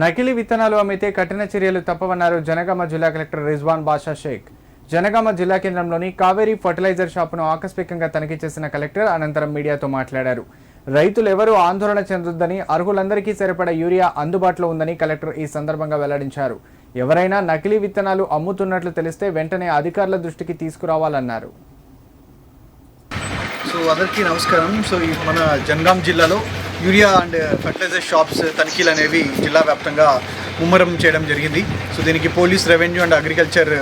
నకిలీ విత్తనాలు అమ్మితే కఠిన చర్యలు తప్పవన్నారు జనగామ జిల్లా కలెక్టర్ రిజ్వాన్ బాషా షేక్. జనగామ జిల్లా కేంద్రంలోని కావేరీ ఫర్టిలైజర్ షాపును ఆకస్మికంగా తనిఖీ చేసిన కలెక్టర్ అనంతరం మీడియాతో మాట్లాడారు. రైతులు ఎవరూ ఆందోళన చెందొద్దని అర్హులందరికీ సరిపడా యూరియా అందుబాటులో ఉందని కలెక్టర్ ఈ సందర్భంగా వెల్లడించారు. ఎవరైనా నకిలీ విత్తనాలు అమ్ముతున్నట్లు తెలిస్తే వెంటనే అధికారుల దృష్టికి తీసుకురావాలన్నారు. సో అందరికీ నమస్కారం. సో ఈ మన జనగాం జిల్లాలో యూరియా అండ్ ఫర్టిలైజర్ షాప్స్ తనిఖీలు అనేవి జిల్లా వ్యాప్తంగా ముమ్మరం చేయడం జరిగింది. సో దీనికి police revenue and agriculture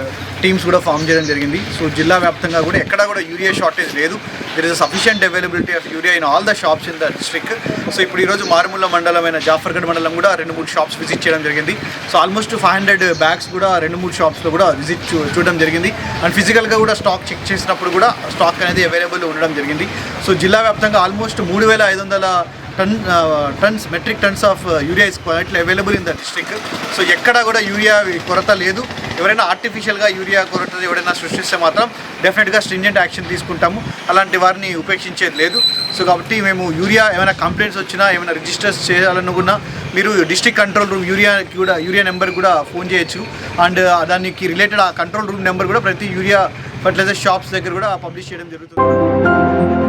teams కూడా ఫామ్ చేయడం జరిగింది. సో జిల్లా వ్యాప్తంగా కూడా ఎక్కడా కూడా యూరియా షార్టేజ్ లేదు. There is sufficient availability of urea in all the shops in the district so ఇప్పుడు ఈరోజు మారుమూల మండలమైన జాఫర్గఢ్ మండలం కూడా రెండు మూడు షాప్స్ విజిట్ చేయడం జరిగింది. So almost five hundred bags కూడా రెండు మూడు షాప్స్లో కూడా విజిట్ చూ చూడడం జరిగింది. అండ్ ఫిజికల్గా కూడా స్టాక్ చెక్ చేసినప్పుడు కూడా స్టాక్ అనేది అవైలబుల్ ఉండడం జరిగింది. సో జిల్లా వ్యాప్తంగా ఆల్మోస్ట్ మూడు వేల ఐదు వందల ton tons metric tons of urea is quality available in the district so ఎక్కడా కూడా యూరియా కొరత లేదు. ఎవరైనా ఆర్టిఫిషియల్గా యూరియా కొరత ఎవరైనా సృష్టిస్తే మాత్రం డెఫినెట్గా స్ట్రింజెంట్ యాక్షన్ తీసుకుంటాము. అలాంటి వారిని ఉపేక్షించేది లేదు. సో కాబట్టి మేము యూరియా ఏమైనా కంప్లైంట్స్ వచ్చినా ఏమైనా రిజిస్టర్స్ చేయాలనుకున్నా మీరు డిస్ట్రిక్ట్ కంట్రోల్ రూమ్ యూరియాకి కూడా యూరియా నెంబర్ కూడా ఫోన్ చేయొచ్చు. అండ్ దానికి రిలేటెడ్ ఆ కంట్రోల్ రూమ్ నెంబర్ కూడా ప్రతి యూరియా ఫర్టిలైజర్ షాప్స్ దగ్గర కూడా పబ్లిష్ చేయడం జరుగుతుంది.